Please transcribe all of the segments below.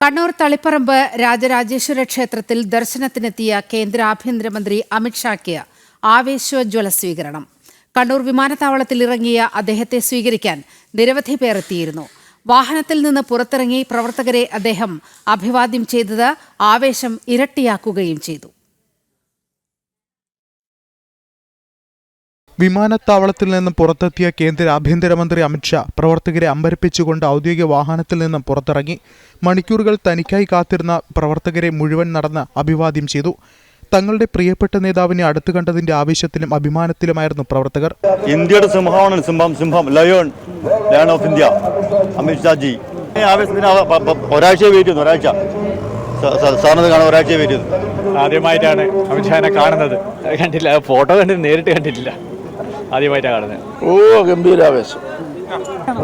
കണ്ണൂർ തളിപ്പറമ്പ് രാജരാജേശ്വര ക്ഷേത്രത്തിൽ ദർശനത്തിനെത്തിയ കേന്ദ്ര ആഭ്യന്തരമന്ത്രി അമിത്ഷായ്ക്ക് ആവേശോജ്വല സ്വീകരണം. കണ്ണൂർ വിമാനത്താവളത്തിൽ ഇറങ്ങിയ അദ്ദേഹത്തെ സ്വീകരിക്കാൻ നിരവധി പേർ എത്തിയിരുന്നു. വാഹനത്തിൽ നിന്ന് പുറത്തിറങ്ങി പ്രവർത്തകരെ അദ്ദേഹം അഭിവാദ്യം ചെയ്തത് ആവേശം ഇരട്ടിയാക്കുകയും ചെയ്തു. വിമാനത്താവളത്തിൽ നിന്നും പുറത്തെത്തിയ കേന്ദ്ര ആഭ്യന്തരമന്ത്രി അമിത്ഷാ പ്രവർത്തകരെ അമ്പരപ്പിച്ചുകൊണ്ട് ഔദ്യോഗിക വാഹനത്തിൽ നിന്നും പുറത്തിറങ്ങി. മണിക്കൂറുകൾ തനിക്കായി കാത്തിരുന്ന പ്രവർത്തകരെ മുഴുവൻ നടന്ന് അഭിവാദ്യം ചെയ്തു. തങ്ങളുടെ പ്രിയപ്പെട്ട നേതാവിനെ അടുത്തു കണ്ടതിന്റെ ആവേശത്തിലും അഭിമാനത്തിലുമായിരുന്നു പ്രവർത്തകർ. ഇന്ത്യയുടെ സിംഹമാണ് സിംഹം സിംഹം Lyon lion of India. Amit Shah ji ആവേശത്തിന് ഒരാഴ്ച വെയിറ്റ് ചെയ്യുന്നു ഒരാഴ്ച. സാറിനത് കാണാൻ ഒരാഴ്ച വെയിറ്റ് ചെയ്യുന്നു. ആദ്യമായിട്ടാണ് അമിത്ഷാനെ കാണുന്നത്. കണ്ടില്ല ഫോട്ടോ കണ്ടിട്ട് നേരിട്ട് കണ്ടിട്ടില്ല. ആദ്യമായിട്ടാണ് കാണുന്നത്. ഓ ഗംഭീരാവേശം.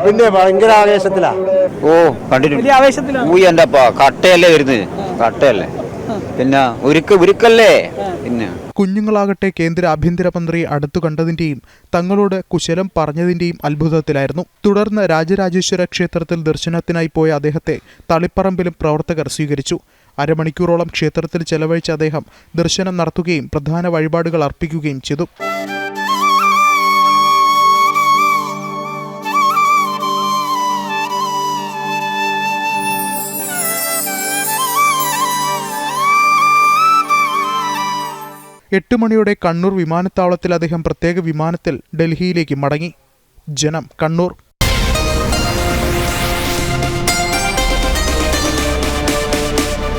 പിന്നെ ഭയങ്കര ആവേശത്തിലാ? ഓ കണ്ടിട്ടുണ്ട്. എന്റെ അപ്പ കട്ടയല്ലേ വരുന്നത്? കട്ടയല്ലേ? പിന്നെ ഉരുക്ക് ഉരുക്കല്ലേ? പിന്നെ. കുഞ്ഞുങ്ങളാകട്ടെ കേന്ദ്ര ആഭ്യന്തരമന്ത്രി അടുത്തു കണ്ടതിന്റെയും തങ്ങളോട് കുശലം പറഞ്ഞതിന്റെയും അത്ഭുതത്തിലായിരുന്നു. തുടർന്ന് രാജരാജേശ്വര ക്ഷേത്രത്തിൽ ദർശനത്തിനായി പോയ അദ്ദേഹത്തെ തളിപ്പറമ്പിലും പ്രവർത്തകർ സ്വീകരിച്ചു. അരമണിക്കൂറോളം ക്ഷേത്രത്തിൽ ചെലവഴിച്ച അദ്ദേഹം ദർശനം നടത്തുകയും പ്രധാന വഴിപാടുകൾ അർപ്പിക്കുകയും ചെയ്തു. എട്ട് മണിയോടെ കണ്ണൂർ വിമാനത്താവളത്തിൽ അദ്ദേഹം പ്രത്യേക വിമാനത്തിൽ ഡൽഹിയിലേക്ക് മടങ്ങി. ജനം കണ്ണൂർ.